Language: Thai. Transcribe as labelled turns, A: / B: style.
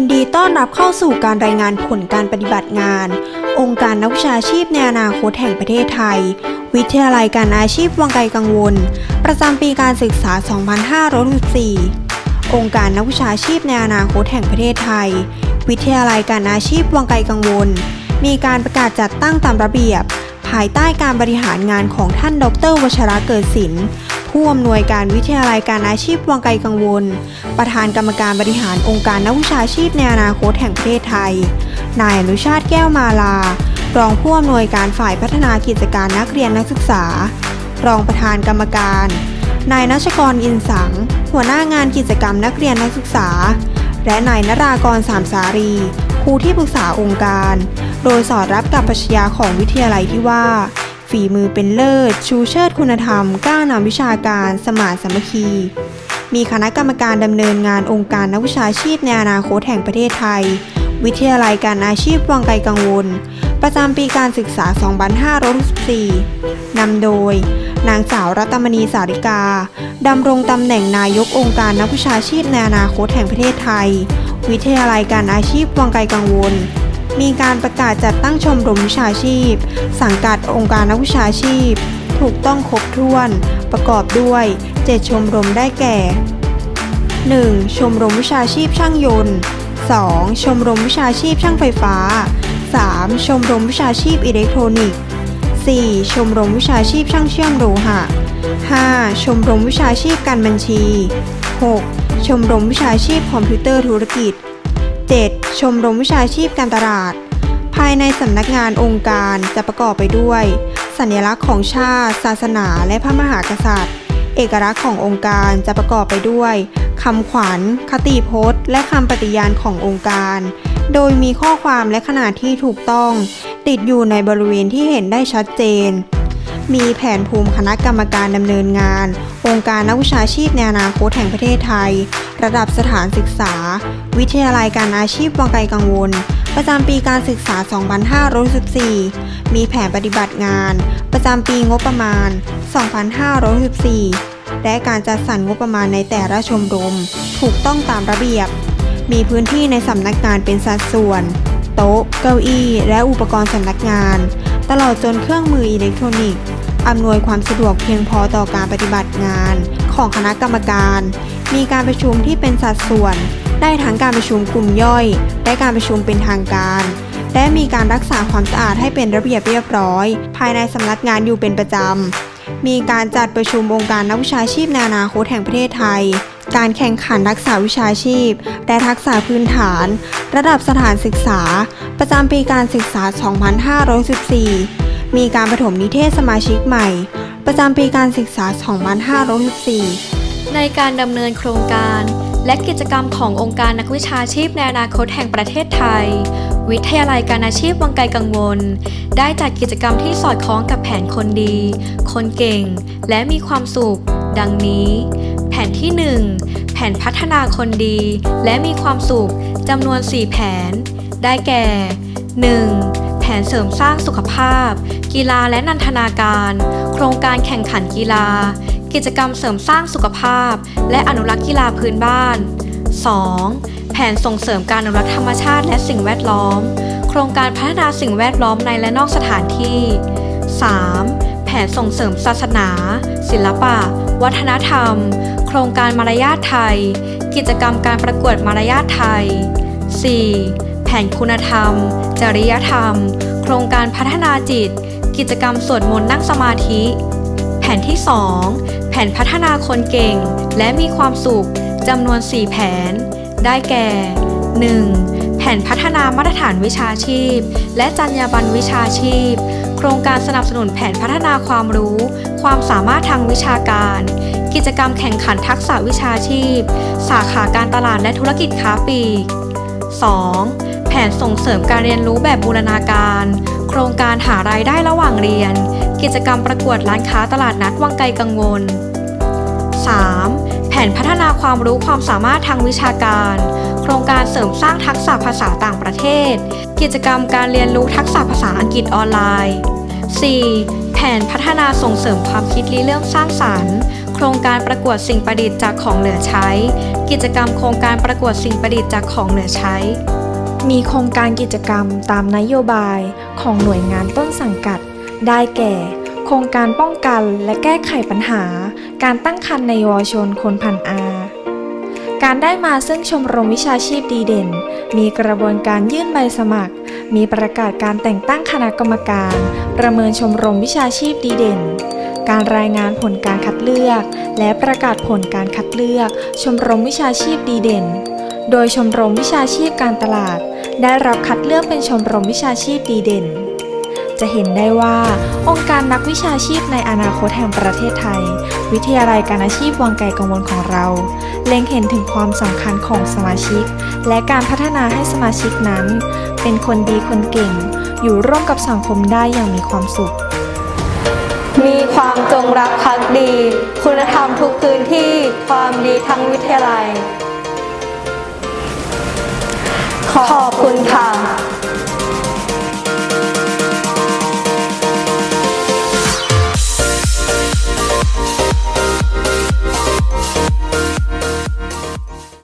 A: ยินดีต้อนรับเข้าสู่การรายงานผลการปฏิบัติงาน องค์การนักวิชาชีพในอนาคตแห่งประเทศไทย วิทยาลัยการอาชีพวังไกลกังวล ประจำปีการศึกษา 2564 องค์การนักวิชาชีพในอนาคตแห่งประเทศไทย วิทยาลัยการอาชีพวังไกลกังวล มีการประกาศจัดตั้งตามระเบียบ ภายใต้การบริหารงานของท่านดรวชระเกิดศิลป์ ผู้อำนวยการวิทยาลัยการอาชีพวังไกลกังวล ประธานกรรมการบริหารองค์การนักวิชาชีพในอนาคตแห่งประเทศไทย นายอนุชาติแก้วมาลา รองผู้อำนวยการฝ่ายพัฒนากิจการนักเรียนนักศึกษา รองประธานกรรมการ นายนัชกรอินสัง หัวหน้างานกิจกรรมนักเรียนนักศึกษา และนายนรากรสามสารีครูที่ปรึกษาองค์การ โดยสอดรับกับปรัชญาของวิทยาลัยที่ว่า ฝีมือเป็นเลิศ ชูเชิดคุณธรรมกล้านำวิชาการ สมานสามัคคี มีคณะกรรมการดำเนินงานองค์การนักวิชาชีพในอนาคตแห่งประเทศไทย วิทยาลัยการอาชีพวังไกลกังวล ประจำปีการศึกษา 2564นำโดย นางสาวรัตมณีสาริกาดำรงตำแหน่งนายกองค์การนักวิชาชีพในอนาคตแห่งประเทศไทย วิทยาลัยการอาชีพวังไกลกังวล มีการประกาศจัดตั้งชมรมวิชาชีพ สังกัดองค์การนักวิชาชีพ ถูกต้องครบถ้วน ประกอบด้วย 7 ชมรมได้แก่ 1. ชมรมวิชาชีพช่างยนต์ 2. ชมรมวิชาชีพช่างไฟฟ้า 3. ชมรมวิชาชีพอิเล็กทรอนิกส์ 4. ชมรมวิชาชีพช่างเชื่อมโลหะ 5. ชมรมวิชาชีพการบัญชี 6. ชมรมวิชาชีพคอมพิวเตอร์ธุรกิจ 7. ชมรมวิชาชีพการตลาด ภายในสำนักงานองค์การจะประกอบไปด้วย สัญลักษณ์ของชาติ ศาสนา และพระมหากษัตริย์ เอกลักษณ์ขององค์การจะประกอบไปด้วยคำขวัญ คติพจน์ และคำปฏิญาณขององค์การ โดยมีข้อความและขนาดที่ถูกต้อง ติดอยู่ในบริเวณที่เห็นได้ชัดเจน มีแผนภูมิคณะกรรมการดำเนินงาน องค์การนักวิชาชีพในอนาคตแห่งประเทศไทย ระดับสถานศึกษา วิทยาลัยการอาชีพวังไกลกังวล ประจำปีการศึกษา 2564มีแผนปฏิบัติงาน ประจำปีงบประมาณ 2564และการจัดสรรงบประมาณในแต่ละชมรม ถูกต้องตามระเบียบ มีพื้นที่ในสำนักงานเป็นสัดส่วน โต๊ะ เก้าอี้ และอุปกรณ์สำนักงานตลอดจนเครื่องมืออิเล็กทรอนิกส์ อำนวยความสะดวกเพียงพอต่อการปฏิบัติงาน ของคณะกรรมการ มีการประชุมที่เป็นสัดส่วน ได้ทั้งการประชุมกลุ่มย่อย และการประชุมเป็นทางการ และมีการรักษาความสะอาดให้เป็นระเบียบเรียบร้อย ภายในสำนักงานอยู่เป็นประจำ มีการจัดประชุมองค์การนักวิชาชีพนอนาโคตแห่งประเทศไทย การแข่งขันทักษะวิชาชีพ และทักษะพื้นฐาน ระดับสถานศึกษา ประจำปีการศึกษา 2514 มีการปฐมนิเทศสมาชิกใหม่ ประจำปีการศึกษา 2514
B: ในการดำเนินโครงการ และกิจกรรมขององค์การนักวิชาชีพในอนาคตแห่งประเทศไทย วิทยาลัยการอาชีพวังไกลกังวล ได้จัดกิจกรรมที่สอดคล้องกับแผนคนดี คนเก่ง และมีความสุข ดังนี้ แผนที่ 1 แผนพัฒนาคนดี และมีความสุขจำนวน 4 แผน ได้แก่ 1. แผนเสริมสร้างสุขภาพ กีฬาและนันทนาการ โครงการแข่งขันกีฬา กิจกรรมเสริมสร้างสุขภาพ และอนุรักษ์กีฬาพื้นบ้าน 2. แผนส่งเสริมการอนุรักษ์ธรรมชาติและสิ่งแวดล้อม โครงการพัฒนาสิ่งแวดล้อมในและนอกสถานที่ 3. แผนส่งเสริมศาสนา ศิลปะ วัฒนธรรม โครงการมารยาทไทย กิจกรรมการประกวดมารยาทไทย 4. แผนคุณธรรม จริยธรรม โครงการพัฒนาจิต กิจกรรมสวดมนต์นั่งสมาธิ แผนที่ 2 แผนพัฒนาคนเก่ง และมีความสุขจำนวน 4 แผน ได้แก่ 1. แผนพัฒนามาตรฐานวิชาชีพ และจรรยาบรรณวิชาชีพ โครงการสนับสนุนแผนพัฒนาความรู้ ความสามารถทางวิชาการ กิจกรรมแข่งขันทักษะวิชาชีพ สาขาการตลาดและธุรกิจค้าปลีก 2. แผนส่งเสริมการเรียนรู้แบบบูรณาการ โครงการหารายได้ระหว่างเรียน กิจกรรมประกวดร้านค้าตลาดนัดวังไกลกังวล 3. แผนพัฒนาความรู้ความสามารถทางวิชาการ โครงการเสริมสร้างทักษะภาษาต่างประเทศ กิจกรรมการเรียนรู้ทักษะภาษาอังกฤษออนไลน์ 4. แผนพัฒนาส่งเสริมความคิดริเริ่มสร้างสรรค์ โครงการประกวดสิ่งประดิษฐ์จากของเหลือใช้ กิจกรรมโครงการประกวดสิ่งประดิษฐ์จากของเหลือใช้
C: มีโครงการกิจกรรมตามนโยบายของหน่วยงานต้นสังกัด ได้แก่ โครงการป้องกันและแก้ไขปัญหา การตั้งครรภ์ในเยาวชนคนพันอาการได้มาซึ่งชมรมวิชาชีพดีเด่น มีกระบวนการยื่นใบสมัคร มีประกาศการแต่งตั้งคณะกรรมการ ประเมินชมรมวิชาชีพดีเด่น การรายงานผลการคัดเลือก และประกาศผลการคัดเลือก ชมรมวิชาชีพดีเด่น โดยชมรมวิชาชีพการตลาด ได้รับคัดเลือกเป็นชมรมวิชาชีพดีเด่น จะเห็นได้ว่า องค์การนักวิชาชีพในอนาคตแห่งประเทศไทย วิทยาลัยการอาชีพวังไกลกังวลของเรา เล็งเห็นถึงความสำคัญของสมาชิก และการพัฒนาให้สมาชิกนั้น เป็นคนดีคนเก่ง อยู่ร่วมกับสังคมได้อย่างมีความสุข
B: มีความจงรักภักดี คุณธรรมทุกพื้นที่ ความดีทั้งวิทยาลัย ขอบคุณค่ะ